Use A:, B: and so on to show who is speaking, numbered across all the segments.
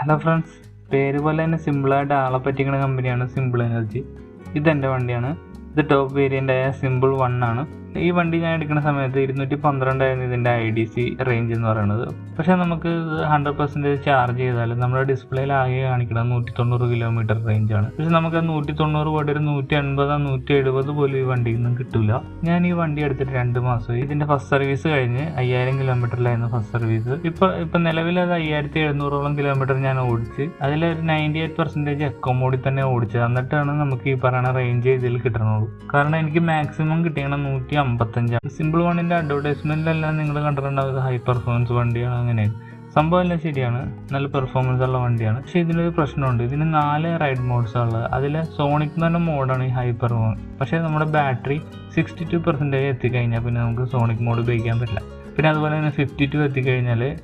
A: Hello friends പേര് പോലെ തന്നെ സിമ്പിളായിട്ട് ആളെ പറ്റിക്കുന്ന കമ്പനിയാണ് സിമ്പിൾ എനർജി ഇതെന്റെ വണ്ടിയാണ്. ഇത് ടോപ്പ് വേരിയന്റായ സിമ്പിൾ വൺ ആണ്. ഈ വണ്ടി ഞാൻ എടുക്കുന്ന സമയത്ത് ഇരുന്നൂറ്റി പന്ത്രണ്ടായിരുന്നു ഇതിന്റെ ഐ ഡി സി റേഞ്ച് എന്ന് പറയുന്നത്. പക്ഷേ നമുക്ക് ഹൺഡ്രഡ് പെർസെന്റേജ് ചാർജ് ചെയ്താൽ നമ്മുടെ ഡിസ്പ്ലേയിൽ ആകെ കാണിക്കുന്നത് നൂറ്റി തൊണ്ണൂറ് കിലോമീറ്റർ റേഞ്ചാണ് പക്ഷേ നമുക്ക് നൂറ്റി തൊണ്ണൂറ് കോടി ഒരു നൂറ്റി അൻപത് നൂറ്റി എഴുപത് പോലും ഈ വണ്ടിയിൽ നിന്നും കിട്ടില്ല ഞാൻ ഈ വണ്ടി എടുത്തിട്ട് രണ്ട് മാസമായി. ഇതിന്റെ ഫസ്റ്റ് സർവീസ് കഴിഞ്ഞ് അയ്യായിരം കിലോമീറ്ററിലായിരുന്നു ഫസ്റ്റ് സർവീസ് ഇപ്പോൾ ഇപ്പോൾ നിലവിൽ അത് അയ്യായിരത്തി എഴുന്നൂറോളം കിലോമീറ്റർ ഞാൻ ഓടിച്ച് അതിൽ ഒരു നയന്റി എയ്റ്റ് പെർസെന്റേജ് എക്കോ മോഡിൽ തന്നെ ഓടിച്ചത് എന്നിട്ടാണ് നമുക്ക് ഈ പറയുന്ന റേഞ്ച് ഇതിൽ കിട്ടണുള്ളൂ. കാരണം എനിക്ക് മാക്സിമം കിട്ടിയത് നൂറ്റി അമ്പത്തഞ്ചാണ്. സിമ്പിൾ വണ്ണിന്റെ അഡ്വർടൈസ്മെന്റിലെല്ലാം നിങ്ങൾ കണ്ടിട്ടുണ്ടാവും ഹൈ പെർഫോമൻസ് വണ്ടിയാണ് അങ്ങനെ. സംഭവം എല്ലാം ശരിയാണ്. നല്ല പെർഫോമൻസ് ഉള്ള വണ്ടിയാണ്. പക്ഷേ ഇതിനൊരു പ്രശ്നമുണ്ട്. ഇതിന് നാല് റൈഡ് മോഡ്സ് ഉള്ളത്. അതിൽ സോണിക് എന്ന് പറഞ്ഞ മോഡാണ് ഈ ഹൈ പെർഫോമൻസ് പക്ഷേ നമ്മുടെ ബാറ്ററി സിക്സ്റ്റി ടു പെർസെന്റേജ് എത്തിക്കഴിഞ്ഞാൽ പിന്നെ നമുക്ക് സോണിക് മോഡ് ഉപയോഗിക്കാൻ പറ്റില്ല. പിന്നെ അതുപോലെ തന്നെ ഫിഫ്റ്റി ടു എത്തിക്കഴിഞ്ഞാൽ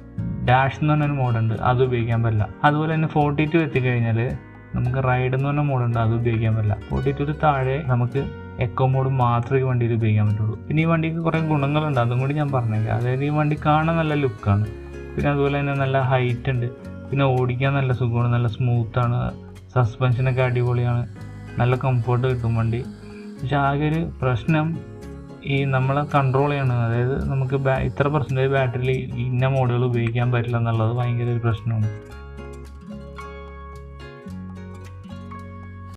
A: ഡാഷ് എന്ന് പറഞ്ഞൊരു മോഡുണ്ട് അത് ഉപയോഗിക്കാൻ പറ്റില്ല. അതുപോലെ തന്നെ ഫോർട്ടി ടു എത്തിക്കഴിഞ്ഞാൽ നമുക്ക് റൈഡ് എന്ന് പറഞ്ഞ മോഡുണ്ട് അത് ഉപയോഗിക്കാൻ പറ്റില്ല. ഫോർട്ടി ടു താഴെ നമുക്ക് എക്കോ മോഡ് മാത്രമേ ഈ വണ്ടിയിൽ ഉപയോഗിക്കാൻ പറ്റുള്ളൂ. പിന്നെ ഈ വണ്ടിക്ക് കുറേ ഗുണങ്ങളുണ്ട്. അതും കൂടി ഞാൻ പറഞ്ഞേക്കാം. അതായത് ഈ വണ്ടി കാണാൻ നല്ല ലുക്കാണ്. പിന്നെ അതുപോലെ തന്നെ നല്ല ഹൈറ്റ് ഉണ്ട്. പിന്നെ ഓടിക്കാൻ നല്ല സുഖമാണ്. നല്ല സ്മൂത്താണ് സസ്പെൻഷനൊക്കെ അടിപൊളിയാണ്. നല്ല കംഫർട്ട് കിട്ടും വണ്ടി. പക്ഷെ ആകെ ഒരു പ്രശ്നം ഈ നമ്മളെ കൺട്രോൾ ചെയ്യണം അതായത് നമുക്ക് ഇത്ര പെർസെന്റേജ് ബാറ്ററിയിൽ ഇന്ന മോഡുകൾ ഉപയോഗിക്കാൻ പറ്റില്ല എന്നുള്ളത് ഭയങ്കര ഒരു പ്രശ്നമാണ്.